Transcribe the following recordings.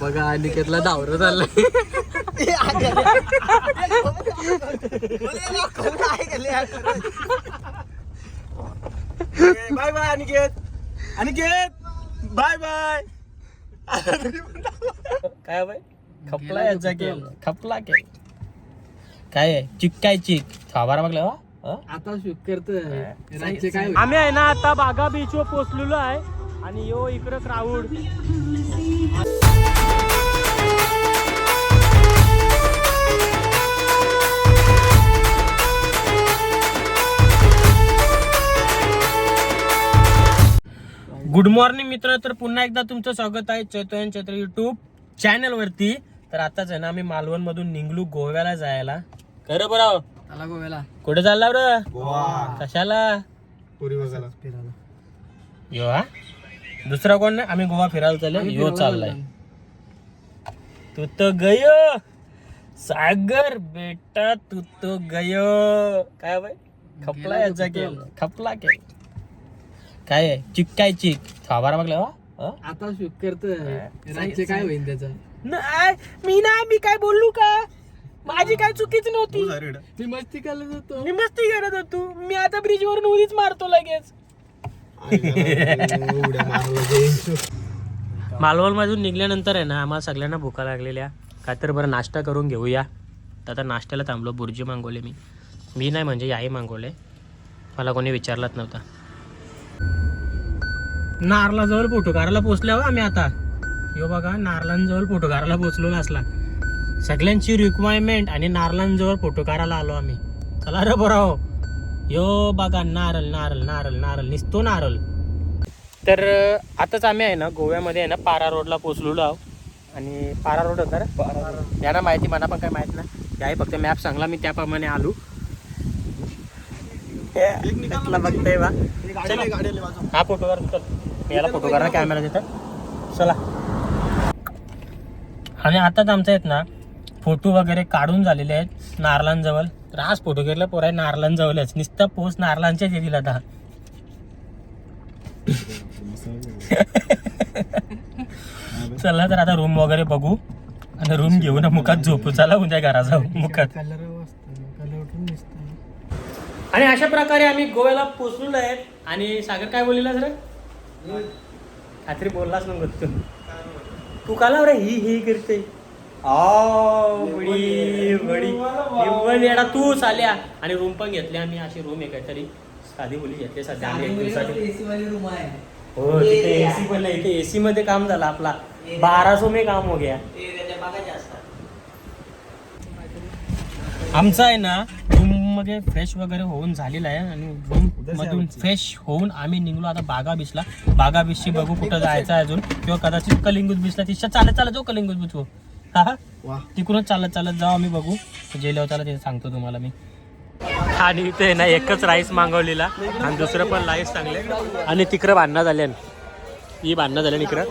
बघा अनिकेतला डावर चाललंय bye bye Aniket. Aniket bye bye. काय बाय खपला याचा गेम खपला के काय आहे? चिक काय चिक? थाबारा बघला वा अ? आता शुक करत आम्ही आहे ना आता बागा बीच वर पोचलेलो आहे. आणि यो इकडं क्राऊड गुड मॉर्निंग मित्र. तर पुन्हा एकदा तुमचं स्वागत आहे चैतन्य चैत्र युट्यूब चॅनल वरती. तर आताच आहे ना आम्ही मालवण मधून निघलो गोव्याला जायला. खरं बरं आला गोव्याला. कुठे चालला बरं? गोवा. कशाला? पुरी बघायला. फिरायला. यो हा? दुसरा कोण नाही? आम्ही गोवा फिरायला चालले यो चाललाय. तू तो गयो. सागर बेटा तू तो गयो. काय बाय खपला याचा गेम खपला के काय आहे? चिक काय चिक? थाबारा बघला वा अ? आता शुक करत राज्य काय होईल त्याचं? नाही मी नाही मी काय बोललो का? माझी काय चुकीच नव्हती. मी मस्ती करत होतो. मी मस्ती करत होतो. मी आता ब्रिज वरून उडीच मारतो लगेच. मालवण मधून निघल्यानंतर आहे ना आम्हाला सगळ्यांना भुका लागलेल्या. काय तर बरं नाश्ता करून घेऊया. तर आता नाश्त्याला थांबलो बुर्जी मागवले मी. मी नाही म्हणजे आई मागवले. मला कोणी विचारलाच नव्हता. नारला जवळ फोटो काढायला पोचल्यावर आम्ही आता. यो बघा नारलांजवळ फोटो काढायला पोचलो असला सगळ्यांची रिक्वायरमेंट आणि नारलांजवळ फोटो काढायला आलो आम्ही. चला रे बरं हो. यो बघा नारळ नारळ नारळ नारळ निसतो नारळ. तर आताच आम्ही आहे ना गोव्यामध्ये आहे ना पारा रोडला पोचलेलो आहो. आणि पारा रोड होता रे. यांना माहिती मला पण काय माहीत नाही. याही फक्त मॅप सांगला मी त्याप्रमाणे आलो. हे, बघतोय बा. हा फोटो कर चल मी याला फोटो करा कॅमेरा देतात चला. आणि आताच आमच्या आहेत ना फोटो वगैरे काढून झालेले आहेत नारलांजवळ. तर आज फोटो घेतला पोरा नारलांजवळच. नुसता पोस्ट नारलांच्याच येतील आता चला तर आता रूम वगैरे बघू. आणि रूम घेऊ ना मुखात झोपू. चला उद्या घरा जाऊ मुखात. कलर कलर उठून दिसतो. आणि अशा प्रकारे आम्ही गोव्याला पोचलेलो आहे. आणि सागर काय बोललेला रे? खात्री बोललाच ना तू. तू काला रे? ही ही करते. आ, बडी बडी. निव्वळ येडा तू चाल्या आणि रूम पण घेतले आम्ही अशी रूम आहे काहीतरी. साधी बोली घेतली सध्या आम्ही एक दिवसाची. हो तिथे एसी पण नाही इथे एसी मध्ये काम झालं आपला. बारा सो में काम हो गया. आमचा आहे ना रूम मध्ये फ्रेश वगैरे होऊन झालेला आहे आणि रूम मधून फ्रेश होऊन आम्ही निघलो आता बागा बीचला बागा बीचची बघू कुठं जायचं आहे अजून. किंवा कदाचित कलिंगूत बीचला तिच्या चालत चालत जाऊ कलिंगूत बीच हो वा. तिकडूनच चालत चालत जाऊ आम्ही बघू. जेल्यावर चालत ते सांगतो तुम्हाला मी. आणि इथे ना एकच राईस मागवलेला. आणि दुसरं पण राईस चांगले आणि तिकडं भांडणं झाले. ही भांडणं झाले इकडं.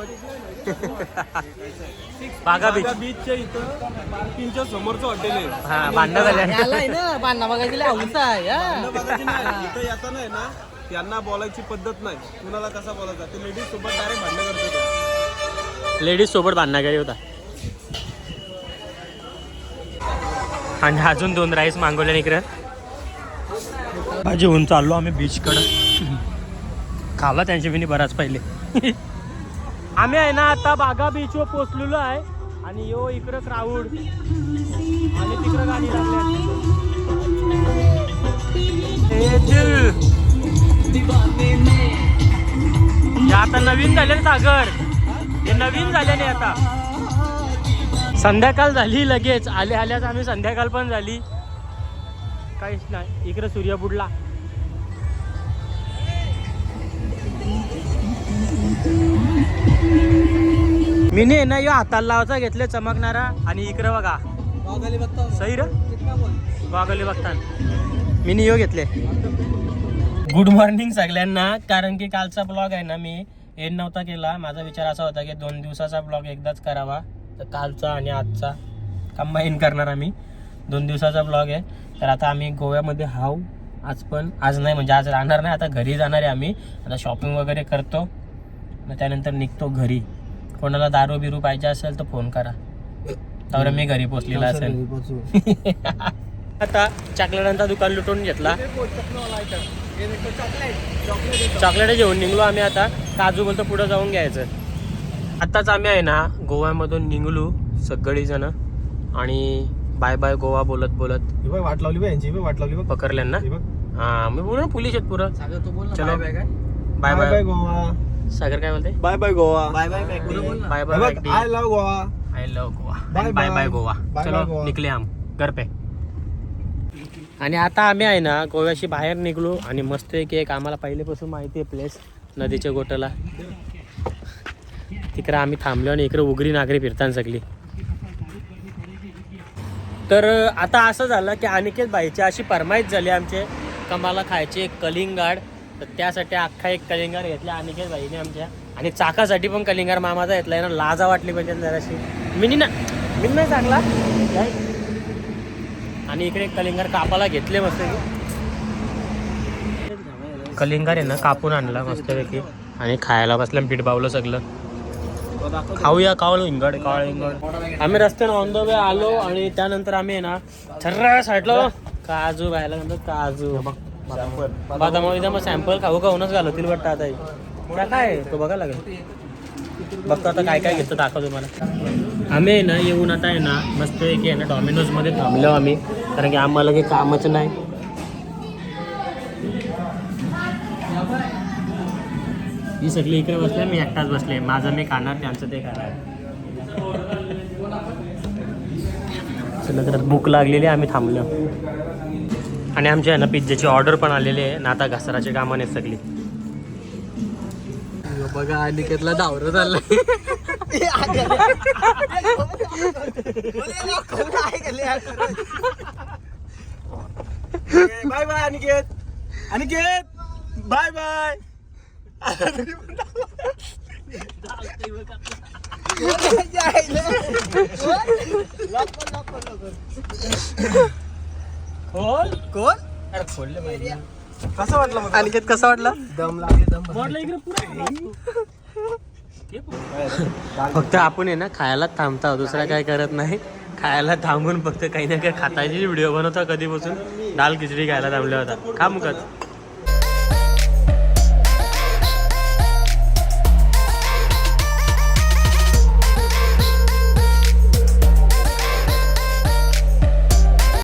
बागा बीच बीचच्या इथं पार्किंगच्या समोरचं हॉटेल आहे. हा भांडणं झाले. ना बघायची हौस आहे भांडणं बघायची नाही. इथं येताना आहे ना त्यांना बोलायची पद्धत नाही. कुणाला कसा बोलायचा? ते लेडीज सोबत डायरेक्ट भांडणं करतो लेडीज सोबत भांडणं गेली होता. आणि अजून दोन राईस मागवले इकडं. भाजी होऊन चाललो आम्ही बीचकडं खाला त्यांची बिनी बराच पहिले. आम्ही आहे ना आता बागा बीचवर पोचलेलो आहे. आणि यो इकडं क्राऊड आणि तिकडं गाडी लागली. आता नवीन झाले ना सागर. हे नवीन झाल्याने आता. संध्याकाळ झाली लगेच. आले आल्याच आम्ही संध्याकाळ पण झाली. काहीच नाही. इकडं सूर्य बुडला मीने ना यो हाताला लावायचा घेतले चमकणारा. आणि इकडे बघा. सही र? वागवले बघता. मीने यो घेतले. गुड मॉर्निंग सगळ्यांना. कारण की कालचा ब्लॉग आहे ना मी एंड नव्हता केला. माझा विचार असा होता की दोन दिवसाचा ब्लॉग एकदाच करावा. तर कालचा आणि आजचा. कंबाईन करणार आम्ही. दोन दिवसाचा ब्लॉग आहे. तर आता आम्ही गोव्यामध्ये हाव आज पण आज नाही म्हणजे आज राहणार नाही. आता घरी जाणार आहे आम्ही. आता शॉपिंग वगैरे करतो. मग त्यानंतर निघतो घरी. कोणाला दारू बिरू पाहिजे असेल तर फोन करा. तर मी घरी पोचलेला असेल. आता चॉकलेटांचा दुकान लुटून घेतला. चॉकलेट घेऊन निघलो आम्ही आता. काजू बोलतो पुढे जाऊन घ्यायचं. आताच आम्ही आहे ना गोव्यामधून निघलो सगळी जण. आणि बाय बाय गोवा बोलत बोलत वाट लावली वाट लावली पकडल्यांना ही बघ. हा मी बोलू ना पोलीस आहेत पुरं. ना चलो. Bye bye bye Goa Sagar काय बोलते? Bye bye Goa bye bye bye bye I love Goa I love Goa bye. Bye Goa चलो. निघले हम. घर पे. आणि आता आम्ही आहे ना गोव्याशी बाहेर निघलो आणि मस्त की एक आम्हाला पहिल्यापासून माहिती आहे प्लेस नदीच्या गोटाला तिकडे आम्ही थांबलो आणि इकडे उगरी नागरी फिरताना सगळी. तर आता असं झालं की अनिकेत बाईची अशी फरमाईश झाली आमचे कमाला खायची एक कलिंगाड तर त्यासाठी अख्खा एक कलिंगाड घेतला अनिकेत बाईने आमच्या. आणि चाकासाठी पण कलिंगाड मामाचा घेतलाय ना लाजा वाटली पाहिजे जराशी. मिनी ना. मिनी नाही चांगला? आणि इकडे एक कलिंगार कापाला घेतले मस्त. कलिंगार आहे ना कापून आणला मस्तपैकी. आणि खायला बसल्या पीठ बावलं सगळं. खाऊया कावलं हिंगड काळ हिंगड. आम्ही रस्त्याने ऑन द वे आलो आणि त्यानंतर आम्ही आहे ना छर्रा साठलो काजू खायला नंतर काजू. बदाम मग सॅम्पल खाऊ खाऊनच घालवतील वाटतं आता हे. काय तो बघा लागेल. बघतो आता काय काय घेतो दाखव तुम्हाला. आम्ही आहे ना येऊन आता आहे ना मस्त आहे ना डॉमिनोजमध्ये थांबलो आम्ही. कारण की आम्हाला काही कामच नाही. ही सगळी इकडे बसले मी एकटाच बसले माझं मी खाणार त्यांचं ते खाणार. तर भूक लागलेली आहे, आम्ही थांबलो. आणि आमच्या ना पिझ्झाची ऑर्डर पण आलेली आहे. ना आता घसराच्या कामाने सगळी. बघा अनिकेतला डावर चाललंय bye bye Aniket. Aniket bye bye. कोण? कोण? अरे खोलले पाहिजे कसं वाटलं मग? अनिकेत कसा वाटला? दम लागले. दम बोर्डला इकडे पुरा फक्त आपण आहे ना खायला थांबता. दुसरा काय करत नाही. खायला थांबून फक्त काही ना काही खातायची व्हिडिओ बनवता कधीपासून. दाल खिचडी खायला थांबल्या होता. खा मुकत.